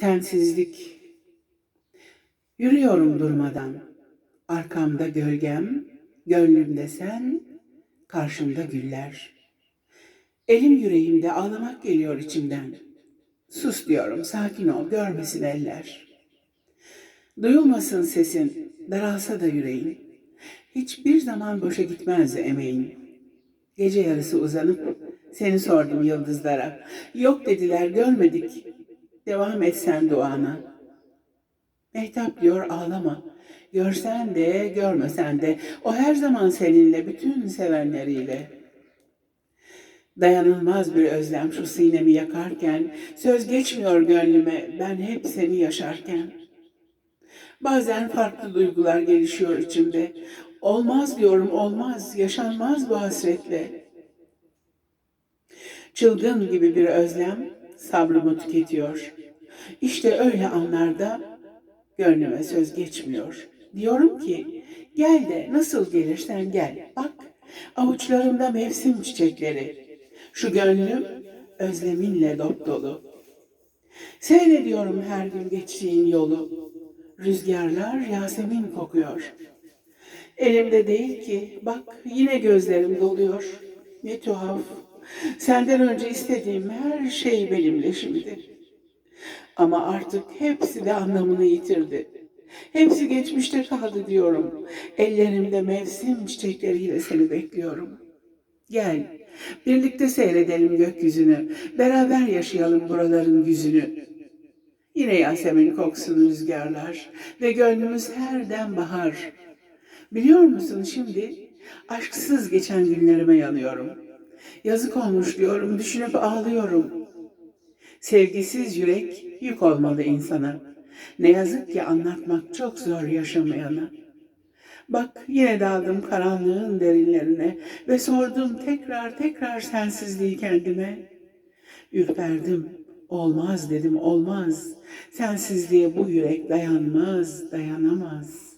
Sensizlik. Yürüyorum durmadan. Arkamda gölgem, gönlümde sen, karşımda güller. Elim yüreğimde ağlamak geliyor içimden. Sus diyorum, sakin ol, görmesin eller. Duyulmasın sesin, daralsa da yüreğin. Hiçbir zaman boşa gitmez emeğin. Gece yarısı uzanıp seni sordum yıldızlara. Yok dediler, görmedik. Devam et sen duana. Mehtap diyor ağlama. Görsen de görmesen de o her zaman seninle bütün sevenleriyle. Dayanılmaz bir özlem şu sinemi yakarken, söz geçmiyor gönlüme ben hep seni yaşarken. Bazen farklı duygular gelişiyor içimde. Olmaz diyorum olmaz, yaşanmaz bu hasretle. Çılgın gibi bir özlem sabrımı tüketiyor. İşte öyle anlarda gönlüme söz geçmiyor. Diyorum ki gel de nasıl gelirsen gel. Bak avuçlarımda mevsim çiçekleri. Şu gönlüm özleminle dop dolu. Seyrediyorum her gün geçtiğin yolu. Rüzgarlar Yasemin kokuyor. Elimde değil ki bak yine gözlerim doluyor. Ne tuhaf. Senden önce istediğim her şey benimle şimdi. Ama artık hepsi de anlamını yitirdi. Hepsi geçmişte kaldı diyorum. Ellerimde mevsim çiçekleriyle seni bekliyorum. Gel, birlikte seyredelim gökyüzünü. Beraber yaşayalım buraların yüzünü. Yine Yasemin koksun rüzgarlar ve gönlümüz her dem bahar. Biliyor musun şimdi aşksız geçen günlerime yanıyorum. Yazık olmuş diyorum, düşünüp ağlıyorum. Sevgisiz yürek yük olmalı insana. Ne yazık ki anlatmak çok zor yaşamayana. Bak yine daldım karanlığın derinlerine ve sordum tekrar tekrar sensizliği kendime. Ürperdim, olmaz dedim olmaz. Sensizliğe bu yürek dayanmaz, dayanamaz.''